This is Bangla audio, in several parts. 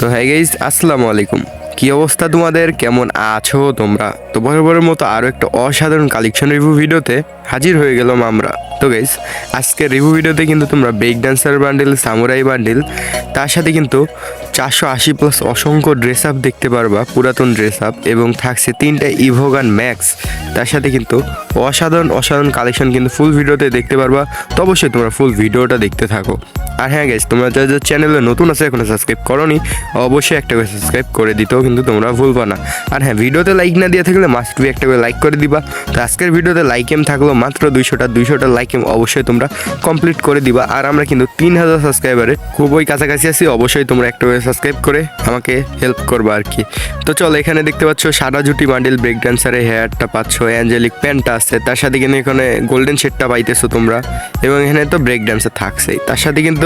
তো হ্যাঁ গাইজ আসসালামু আলাইকুম। কি অবস্থা তোমাদের? কেমন আছো তোমরা? তো বরাবরের মতো আরও একটা অসাধারণ কালেকশন রিভিউ ভিডিওতে হাজির হয়ে গেলাম আমরা। তো গাইজ আজকের রিভিউ ভিডিওতে কিন্তু তোমরা break dancer bundle samurai bundle তার সাথে কিন্তু চারশো আশি প্লাস অসংখ্য ড্রেস আপ দেখতে পারবা, পুরাতন ড্রেস আপ এবং থাকছে তিনটা ইভোগান ম্যাক্স তার সাথে কিন্তু অসাধারণ অসাধারণ কালেকশন কিন্তু ফুল ভিডিওতে দেখতে পারবা। তো অবশ্যই তোমরা ফুল ভিডিওটা দেখতে থাকো। আর হ্যাঁ গাইজ তোমরা যারা চ্যানেলে নতুন আছে, এখনও সাবস্ক্রাইব করনি, অবশ্যই একটা করে সাবস্ক্রাইব করে দিতেও কিন্তু তোমরা ভুলবা না। আর হ্যাঁ ভিডিওতে লাইক না দিয়ে থাকলে মাস্ট বি একটা করে লাইক করে দিবা। তো আজকের ভিডিওতে লাইক এম থাকল মাত্র দুইশোটা দুইশোটা লাইক এম অবশ্যই তোমরা কমপ্লিট করে দিবা। আর আমরা কিন্তু তিন হাজার সাবস্ক্রাইবারে খুবই কাছাকাছি আছি, অবশ্যই তোমরা একটা করে সাবস্ক্রাইব করে আমাকে হেল্প করবা আর কি। তো চলো, এখানে দেখতে পাচ্ছ সাদা জুটি বান্ডেল ব্রেক ডান্সারের হেয়ারটা পাচ্ছ অ্যাঞ্জেলিক প্যান্টটা আছে, তার সাথে কিন্তু এখানে গোল্ডেন শেডটা পাইতেছো তোমরা। এবং এখানে তো ব্রেক ডান্সার থাকছেই, তার সাথে কিন্তু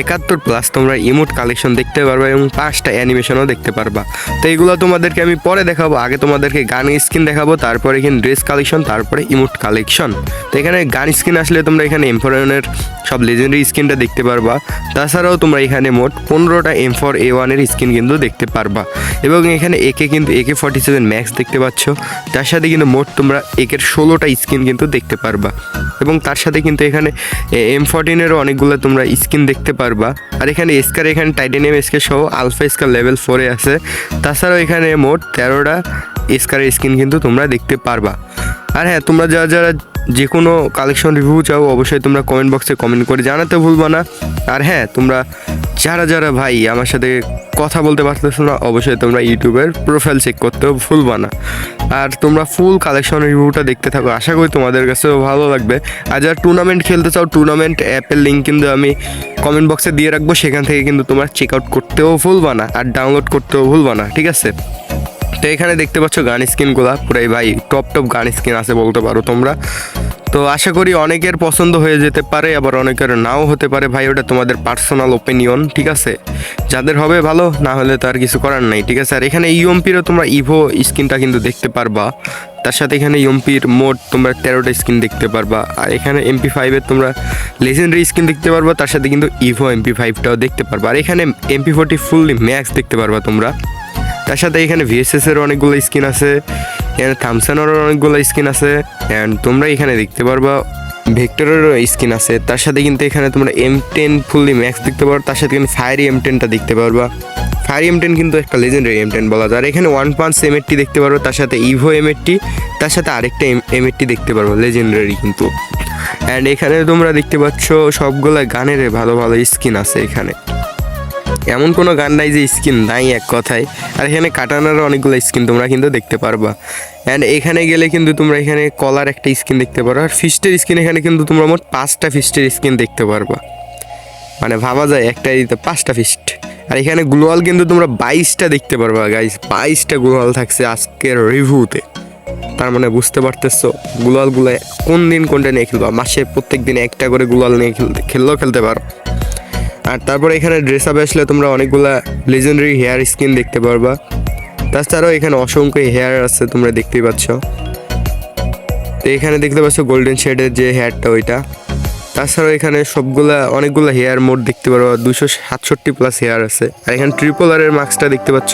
একাত্তর প্লাস তোমরা ইমোট কালেকশন দেখতে পারবা এবং পাঁচটা অ্যানিমেশনও দেখতে পারবা। তো এগুলো তোমাদেরকে আমি পরে দেখাবো। আগে তোমাদেরকে গান স্কিন দেখাবো, তারপরে এখানে ড্রেস কালেকশন তারপরে ইমোট কালেকশন তো এখানে গান স্কিন আসলে তোমরা এখানে এমফোরনের সব লেজেন্ডারি স্কিনটা দেখতে পারবা। তাছাড়াও তোমরা এখানে মোট পনেরোটা এম ফর এ ওয়ানের স্কিন কিন্তু দেখতে পারবা। এবং এখানে একে কিন্তু একে ফর্টি সেভেন ম্যাক্স দেখতে পাচ্ছ। তার সাথে কিন্তু মোট তোমরা একের ষোলোটা স্কিন কিন্তু দেখতে পারবা। এবং তার সাথে কিন্তু এখানে এম ফোরটিনেরও অনেকগুলো তোমরা স্কিন দেখতে পারবা। আর এখানে স্কার এখানে টাইটেনিয়াম স্কে সহ আলফা স্কার লেভেল ফোরে আছে। তাছাড়াও এখানে মোট তেরোটা স্কারের স্কিন কিন্তু তোমরা দেখতে পারবা। আর হ্যাঁ তোমরা যারা যারা যে কোনো কালেকশন রিভিউ চাও, অবশ্যই তোমরা কমেন্ট বক্সে কমেন্ট করে জানাতে ভুলবা না। আর হ্যাঁ তোমরা যারা যারা ভাই আমার সাথে কথা বলতে পারতেছো না, অবশ্যই তোমরা ইউটিউবের প্রোফাইল চেক করতেও ভুলবা না। আর তোমরা ফুল কালেকশন রিভিউটা দেখতে থাকো, আশা করি তোমাদের কাছেও ভালো লাগবে। আর যারা টুর্নামেন্ট খেলতে চাও টুর্নামেন্ট অ্যাপের লিঙ্ক কিন্তু আমি কমেন্ট বক্সে দিয়ে রাখব, সেখান থেকে কিন্তু তোমরা চেক আউট করতেও ভুলবা না, আর ডাউনলোড করতেও ভুলবা না, ঠিক আছে? তো এখানে দেখতে পাচ্ছ গান স্কিনগুলা। পুরাই ভাই, টপ টপ গান স্কিন আছে বলতে পারো তোমরা। তো আশা করি অনেকের পছন্দ হয়ে যেতে পারে, আবার অনেকের নাও হতে পারে। ভাই, ওটা তোমাদের পার্সোনাল ওপিনিয়ন ঠিক আছে? যাদের হবে ভালো, না হলে তো আর কিছু করার নাই, ঠিক আছে? আর এখানে ইউএমপিরও তোমরা ইভো স্কিনটা কিন্তু দেখতে পারবা। তার সাথে এখানে ইউএমপির মোট তোমরা তেরোটা স্কিন দেখতে পারবা। আর এখানে এমপি ফাইভের তোমরা লেজেন্ডারি স্কিন দেখতে পারবা, তার সাথে কিন্তু ইভো এমপি ফাইভটাও দেখতে পারবা। আর এখানে এমপি ফোর্টি ফুললি ম্যাক্স দেখতে পারবা তোমরা। তার সাথে এখানে ভিএসএস এর অনেকগুলো স্কিন আছে, এখানে থামসানেরও অনেকগুলো স্কিন আছে অ্যান্ড তোমরা এখানে দেখতে পারবা ভেক্টরেরও স্কিন আছে, তার সাথে কিন্তু এখানে তোমরা এম টেন ফুললি ম্যাক্স দেখতে পারো, তার সাথে কিন্তু ফায়ারি এম টেনটা দেখতে পারবা। ফায়ারি এম টেন কিন্তু একটা লেজেন্ডারি এম টেন বলা যায়, আর এখানে ওয়ান পাঞ্চ এম এরটি দেখতে পারো তার সাথে ইভো এম এরটি তার সাথে আরেকটা এম এম এরটি দেখতে পারব লেজেন্ডারি কিন্তু। অ্যান্ড এখানে তোমরা দেখতে পাচ্ছ সবগুলা গানের ভালো ভালো স্কিন আছে এখানে। এমন কোনো গান নাই যে স্কিন, নাই এক কথায়। আর এখানে কাটানোর অনেকগুলো স্কিন তোমরা কিন্তু দেখতে পারবা। অ্যান্ড এখানে গেলে কিন্তু তোমরা এখানে কলার একটা স্কিন দেখতে পারো। আর ফিস্টের স্কিন এখানে কিন্তু তোমরা মোট পাঁচটা ফিস্টের স্কিন দেখতে পারবা। মানে ভাবা যায় একটা পাঁচটা ফিস্ট। আর এখানে গ্লোয়াল কিন্তু তোমরা বাইশটা দেখতে পারবা গাইস বাইশটা গ্লোয়াল থাকছে আজকের রিভিউতে। তার মানে বুঝতে পারতেছো গুলালগুলো কোন দিন কোনটা নিয়ে খেলবা? মাসে প্রত্যেক দিন একটা করে গুলাল নিয়ে খেলতে খেললেও খেলতে পারো। আর তারপরে এখানে ড্রেস আপে আসলে তোমরা অনেকগুলা লেজেন্ডারি হেয়ার স্কিন দেখতে পারবা। তাছাড়াও এখানে অসংখ্য হেয়ার আছে তোমরা দেখতেই পাচ্ছ। তো এখানে দেখতে পাচ্ছ গোল্ডেন শেডের যে হেয়ারটা ওইটা। তাছাড়াও এখানে সবগুলা অনেকগুলো হেয়ার মোড দেখতে পারবা দুশো সাতষট্টি প্লাস হেয়ার আছে। আর এখানে ট্রিপল আরের মার্কসটা দেখতে পাচ্ছ।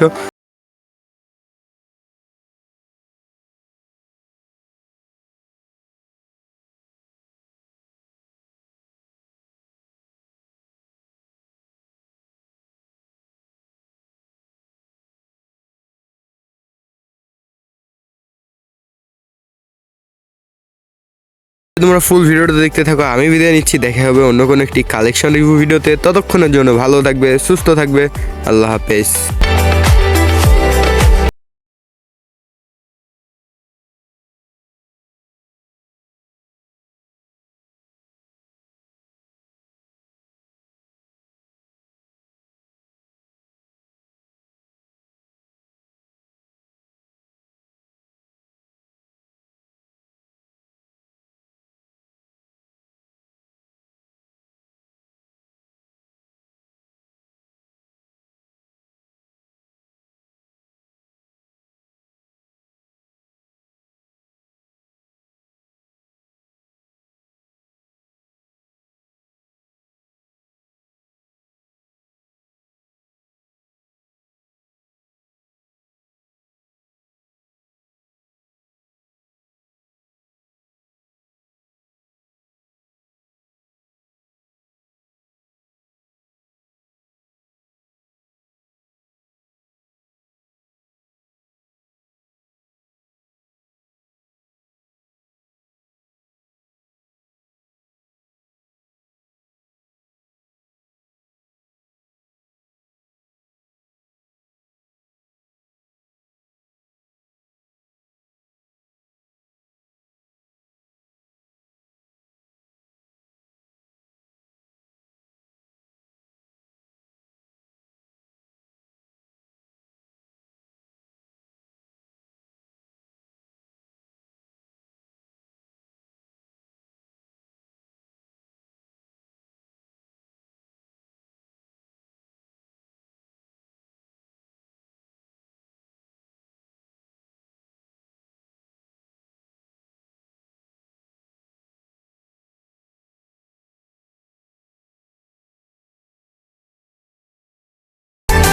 তোমরা ফুল ভিডিওটা দেখতে থাকো, আমি বিদায় নিচ্ছি, দেখা হবে অন্য কোনো একটি কালেকশন রিভিউ ভিডিওতে। ততক্ষণের জন্য ভালো থাকবে, সুস্থ থাকবে, আল্লাহ হাফেজ।